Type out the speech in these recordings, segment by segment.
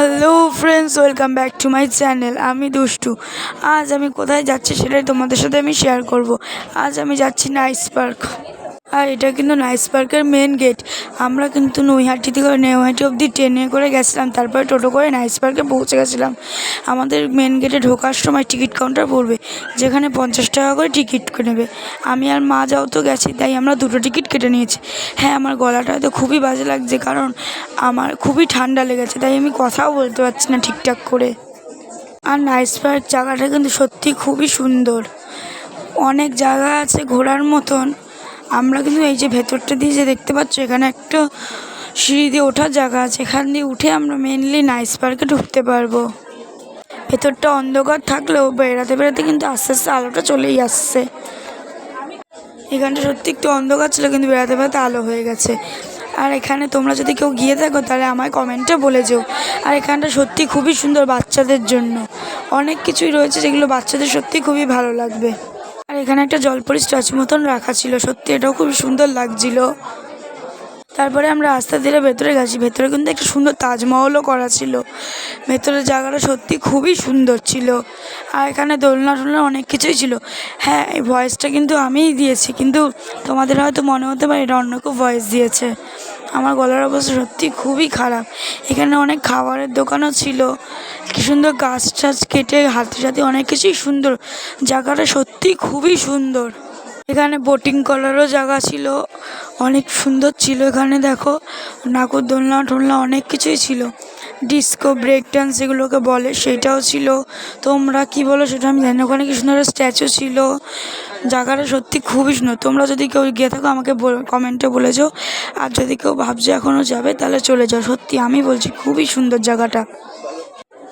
Hello friends welcome back to my channel আমি দুষ্টু। আজ আমি কোথায় যাচ্ছি সেটাই তোমাদের সাথে আমি শেয়ার করব। আজ আমি যাচ্ছি নাইস পার্ক। আর এটা কিন্তু নাইস পার্কের মেন গেট আমরা কিন্তু নৈহাটি থেকে নৈহাটি অবধি ট্রেনে করে গেছিলাম, তারপরে টোটো করে নাইস পার্কে পৌঁছে গেছিলাম। আমাদের মেন গেটে ঢোকার সময় টিকিট কাউন্টার পড়বে, যেখানে পঞ্চাশ টাকা করে টিকিট নেবে। আমি আর মা যাও তো গেছি, তাই আমরা দুটো টিকিট কেটে নিয়েছি। হ্যাঁ আমার গলাটা হয়তো খুবই বাজে লাগছে, কারণ আমার খুবই ঠান্ডা লেগেছে, তাই আমি কথাও বলতে পারছি না ঠিকঠাক করে। আর নাইস পার্ক জায়গাটা কিন্তু সত্যি খুবই সুন্দর। অনেক জায়গা আছে ঘোরার মতন আমরা কিন্তু এই যে ভেতরটা দিয়ে যে দেখতে পাচ্ছ, এখানে একটা সিঁড়ি দিয়ে ওঠার জায়গা আছে। এখান দিয়ে উঠে আমরা মেনলি নাইস পার্কে ঢুকতে পারব। ভেতরটা অন্ধকার থাকলেও বেড়াতে বেড়াতে কিন্তু আস্তে আস্তে আলোটা চলেই আসছে। এখানটা সত্যি একটু অন্ধকার ছিল, কিন্তু বেড়াতে বেড়াতে আলো হয়ে গেছে। আর এখানে তোমরা যদি কেউ গিয়ে থাকো তাহলে আমায় কমেন্টে বলে যেও। আর এখানটা সত্যি খুবই সুন্দর বাচ্চাদের জন্য। অনেক কিছুই রয়েছে যেগুলো বাচ্চাদের সত্যি খুবই ভালো লাগবে। আর এখানে একটা জলপরি স্ট্যাচু মতন রাখা ছিল। সত্যি এটাও খুবই সুন্দর লাগছিল। তারপরে আমরা আস্তে ধীরে ভেতরে গেছি। ভেতরে কিন্তু একটা সুন্দর তাজমহলও করা ছিল। ভেতরের জায়গাটা সত্যি খুবই সুন্দর ছিল। আর এখানে দোলনা টোলনা অনেক কিছুই ছিল। হ্যাঁ এই ভয়েসটা কিন্তু আমিই দিয়েছি, কিন্তু তোমাদের হয়তো মনে হতে পারে এটা অন্য কেউ ভয়েস দিয়েছে। আমার গলার অবস্থা সত্যি খুবই খারাপ। এখানে অনেক খাবারের দোকানও ছিল। কি সুন্দর গাছ টাছ কেটে হাতে সাথে অনেক কিছুই সুন্দর। জায়গাটা সত্যি খুবই সুন্দর। এখানে বোটিং করারও জায়গা ছিল। অনেক সুন্দর ছিল এখানে, দেখো। নাগর দোলনা টোলনা অনেক কিছুই ছিল। ডিস্কো ব্রেক ডান্স যেগুলোকে বলে, সেটাও ছিল। তোমরা কি বলো সেটা আমি জানি ওখানে কি সুন্দর স্ট্যাচু ছিল। জায়গাটা সত্যি খুবই সুন্দর। তোমরা যদি কেউ গিয়ে থাকো, আমাকে কমেন্টে বলে যাও। আর যদি কেউ ভাবছ এখনও যাবে, তাহলে চলে যাও। সত্যি আমি বলছি খুবই সুন্দর জায়গাটা।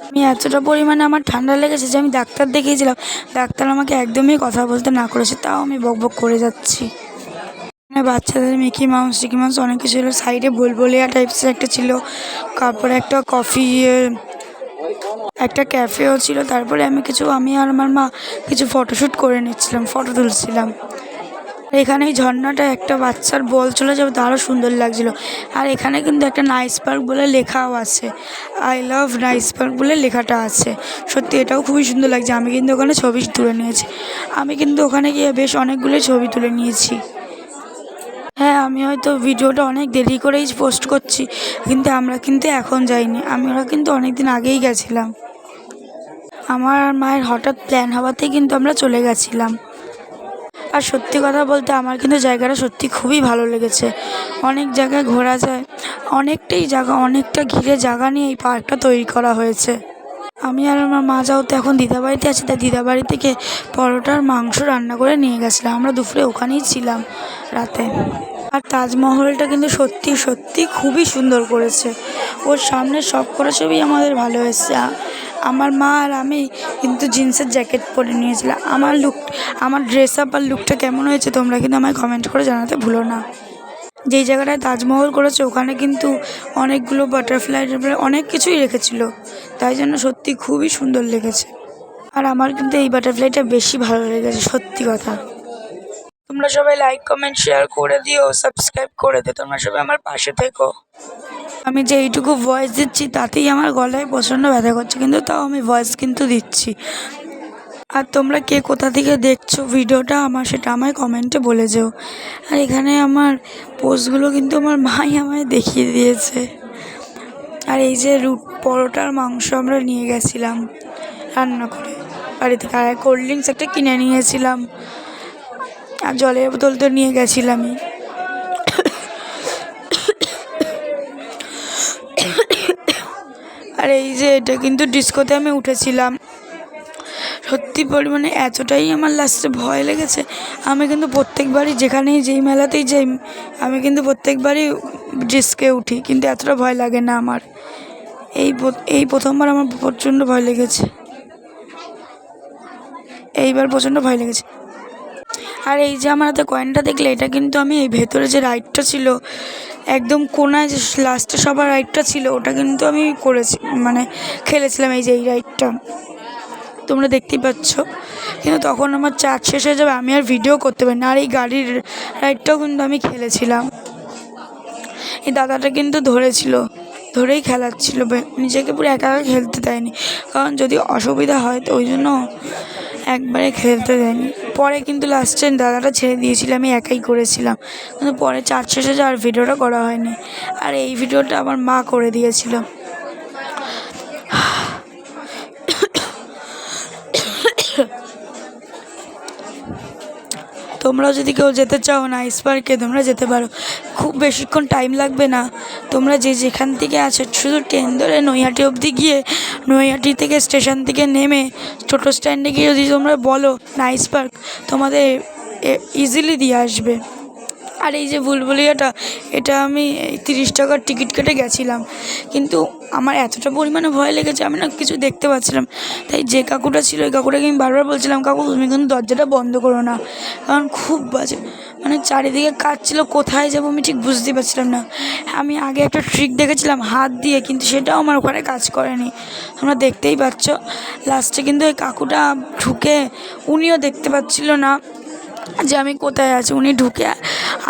আমি এতটা পরিমাণে আমার ঠান্ডা লেগেছে যে আমি ডাক্তার দেখিয়েছিলাম। ডাক্তার আমাকে একদমই কথা বলতে না করেছে, তাও আমি বক বক করে যাচ্ছি। বাচ্চাদের মিকি মাউস, টিকি মাউস অনেক কিছু ছিল। সাইডে বুলবুলিয়া টাইপসের একটা ছিল, তারপরে একটা কফি একটা ক্যাফেও ছিল। তারপরে আমি কিছু, আমি আর আমার মা কিছু ফটোশ্যুট করে নিচ্ছিলাম ফটো তুলছিলাম। এখানে এই ঝর্ণাটা একটা বাচ্চার বল চলে যাবে তো আরও সুন্দর লাগছিল। আর এখানে কিন্তু একটা নাইস পার্ক বলে লেখাও আছে। আই লাভ নাইস পার্ক বলে লেখাটা আছে। সত্যি এটাও খুবই সুন্দর লাগছে। আমি কিন্তু ওখানে ছবি তুলে নিয়েছি। আমি কিন্তু ওখানে গিয়ে বেশ অনেকগুলোই ছবি তুলে নিয়েছি। হ্যাঁ আমি হয়তো ভিডিওটা অনেক দেরি করেই পোস্ট করছি, কিন্তু আমরা কিন্তু এখন যাইনি। আমরা কিন্তু অনেক দিন আগেই গেছিলাম। আমার মায়ের হঠাৎ প্ল্যান হওয়াতেই কিন্তু আমরা চলে গেছিলাম। আর সত্যি কথা বলতে আমার কিন্তু জায়গাটা সত্যি খুবই ভালো লেগেছে। অনেক জায়গায় ঘোরা যায়, অনেকটাই জায়গা অনেকটা ঘিরে জায়গা নিয়ে এই পার্কটা তৈরি করা হয়েছে। আমি আর আমার মা যাও তো এখন দিদাবাড়িতে আছি, তাই দিদাবাড়ি থেকে পরোটার মাংস রান্না করে নিয়ে গেছিলাম। আমরা দুপুরে ওখানেই ছিলাম রাতে। আর তাজমহলটা কিন্তু সত্যি সত্যি খুবই সুন্দর করেছে। ওর সামনে সব করা ছবি আমাদের ভালো এসেছে। আমার মা আর আমি কিন্তু জিন্সের জ্যাকেট পরে নিয়েছিলাম আমার লুক আমার ড্রেস আপ আর লুকটা কেমন হয়েছে তোমরা কিন্তু আমায় কমেন্ট করে জানাতে ভুলো না। যেই জায়গাটায় তাজমহল করেছে, ওখানে কিন্তু অনেকগুলো বাটারফ্লাই অনেক কিছুই রেখেছিল। তাই জন্য সত্যি খুবই সুন্দর লেগেছে। আর আমার কিন্তু এই বাটারফ্লাইটা বেশি ভালো লেগেছে, সত্যি কথা। তোমরা সবাই লাইক কমেন্ট শেয়ার করে দিও সাবস্ক্রাইব করে দিও, তোমরা সবাই আমার পাশে থেকো। আমি যে এইটুকু ভয়েস দিচ্ছি, তাতেই আমার গলায় প্রচণ্ড ব্যথা করছে, কিন্তু তাও আমি ভয়েস কিন্তু দিচ্ছি। আর তোমরা কে কোথা থেকে দেখছ ভিডিওটা, আমার সেটা আমায় কমেন্টে বলে যেও। আর এখানে আমার পোস্টগুলো কিন্তু আমার মাই আমায় দেখিয়ে দিয়েছে। আর এই যে রুট পরোটার মাংস আমরা নিয়ে গেছিলাম রান্না করে। বাড়ি থেকে আর কোল্ড ড্রিঙ্কস একটা কিনে নিয়েছিলাম। আর জলের বোতল তো নিয়ে গেছিলামই। আর এই যে এটা কিন্তু ডিস্কোতে আমি উঠেছিলাম। সত্যি পরিমাণে এতটাই আমার লাস্টে ভয় লেগেছে। আমি কিন্তু প্রত্যেকবারই যেখানেই যেই মেলাতেই যাই, আমি কিন্তু প্রত্যেকবারই ডিস্কে উঠি, কিন্তু এতটা ভয় লাগে না আমার। এই এই প্রথমবার আমার প্রচণ্ড ভয় লেগেছে। এইবার প্রচণ্ড ভয় লেগেছে। আর এই যে আমার হাতে কয়েনটা দেখলে, এটা কিন্তু আমি এই ভেতরে যে রাইডটা ছিল একদম কোনায় যে লাস্টে সবার রাইডটা ছিল, ওটা কিন্তু আমি করেছি মানে খেলেছিলাম এই যে এই রাইডটা তোমরা দেখতেই পাচ্ছ। কিন্তু তখন আমার চার্জ শেষ হয়ে যাবে, আমি আর ভিডিও করতে পারি না। আর এই গাড়ির রাইডটাও কিন্তু আমি খেলেছিলাম। এই দাদাটা কিন্তু ধরেছিল, ধরেই খেলাচ্ছিল নিজেকে পুরো একা একা খেলতে দেয়নি। কারণ যদি অসুবিধা হয়, তো ওই জন্য একবারে খেলতে দেয়নি। পরে কিন্তু লাস্টে দাদাটা ছেড়ে দিয়েছিল, আমি একাই করেছিলাম। কিন্তু পরে চার শেষে আর ভিডিওটা করা হয়নি। আর এই ভিডিওটা আমার মা করে দিয়েছিল। তোমরাও যদি কেউ যেতে চাও না পার্কে তোমরা যেতে পারো। খুব বেশিক্ষণ টাইম লাগবে না। তোমরা যে যেখান থেকে আছো, শুধু ট্রেন ধরে নৈহাটি অবধি গিয়ে নৈহাটি থেকে স্টেশন থেকে নেমে টোটো স্ট্যান্ডে গিয়ে যদি তোমরা বলো নাইস পার্ক তোমাদের ইজিলি দিয়ে আসবে। আর এই যে বুলবুলিয়াটা এটা আমি তিরিশ টাকার টিকিট কেটে গেছিলাম। কিন্তু আমার এতটা পরিমাণে ভয় লেগেছে, আমি না কিছু দেখতে পাচ্ছিলাম। তাই যে কাকুটা ছিল, ওই কাকুটাকে আমি বারবার বলছিলাম, কাকু, তুমি কিন্তু দরজাটা বন্ধ করো না। কারণ খুব বাজে। মানে চারিদিকে কাজ ছিল, কোথায় যাব আমি ঠিক বুঝতেই পারছিলাম না। আমি আগে একটা ট্রিক দেখেছিলাম হাত দিয়ে, কিন্তু সেটাও আমার ওখানে কাজ করেনি। তোমরা দেখতেই পাচ্ছ লাস্টে কিন্তু ওই কাকুটা ঢুকে উনিও দেখতে পাচ্ছিল না যে আমি কোথায় আছি। উনি ঢুকে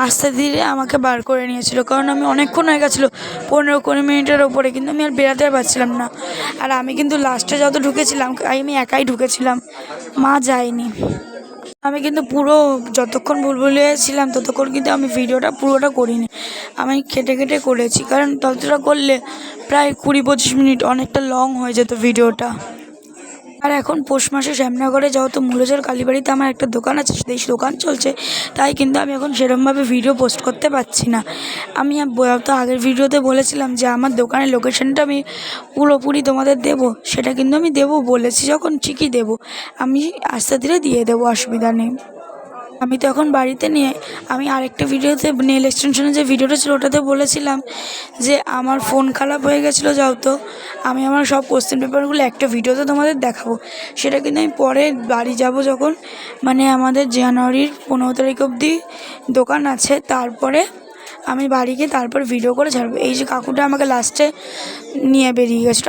আস্তে ধীরে আমাকে বার করে নিয়েছিল, কারণ আমি অনেকক্ষণ হয়ে গেছিল, পনেরো কুড়ি মিনিটের ওপরে কিন্তু আমি আর বেরাতে পারছিলাম না। আর আমি কিন্তু লাস্টে যত ঢুকেছিলাম, আমি একাই ঢুকেছিলাম, মা যায়নি। আমি কিন্তু পুরো যতক্ষণ বুলবুলিয়ে ছিলাম, ততক্ষণ কিন্তু আমি ভিডিওটা পুরোটা করিনি। আমি খেটে খেটে করেছি। কারণ ততটা করলে প্রায় কুড়ি পঁচিশ মিনিট অনেকটা লং হয়ে যেত ভিডিওটা। আর এখন পৌষ মাসে শ্যামনগরে যেহেতু মূলজোর কালীবাড়িতে আমার একটা দোকান আছে, সেই দোকান চলছে, তাই কিন্তু আমি এখন সেরমভাবে ভিডিও পোস্ট করতে পারছি না। আমি তো আগের ভিডিওতে বলেছিলাম যে আমার দোকানের লোকেশনটা আমি পুরোপুরি তোমাদের দেব, সেটা কিন্তু আমি দেব বলেছি, যখন ঠিকই দেব। আমি আস্তে ধীরে দিয়ে দেবো, অসুবিধা নেই। আমি তো এখন বাড়িতে নিয়ে, আমি আরেকটা ভিডিওতে নেল এক্সটেনশনের যে ভিডিওটা ছিল, ওটাতে বলেছিলাম যে আমার ফোন খারাপ হয়ে গেছিল, যাও তো। আমি আমার সব কোশ্চেন পেপারগুলো একটা ভিডিওতে তোমাদের দেখাবো। সেটা কিন্তু আমি পরে বাড়ি যাব যখন। মানে আমাদের জানুয়ারির পনেরো তারিখ অবধি দোকান আছে, তারপরে আমি বাড়ি গিয়ে তারপর ভিডিও করে ছাড়বো। এই যে কাকুটা আমাকে লাস্টে নিয়ে বেরিয়ে গেছিল।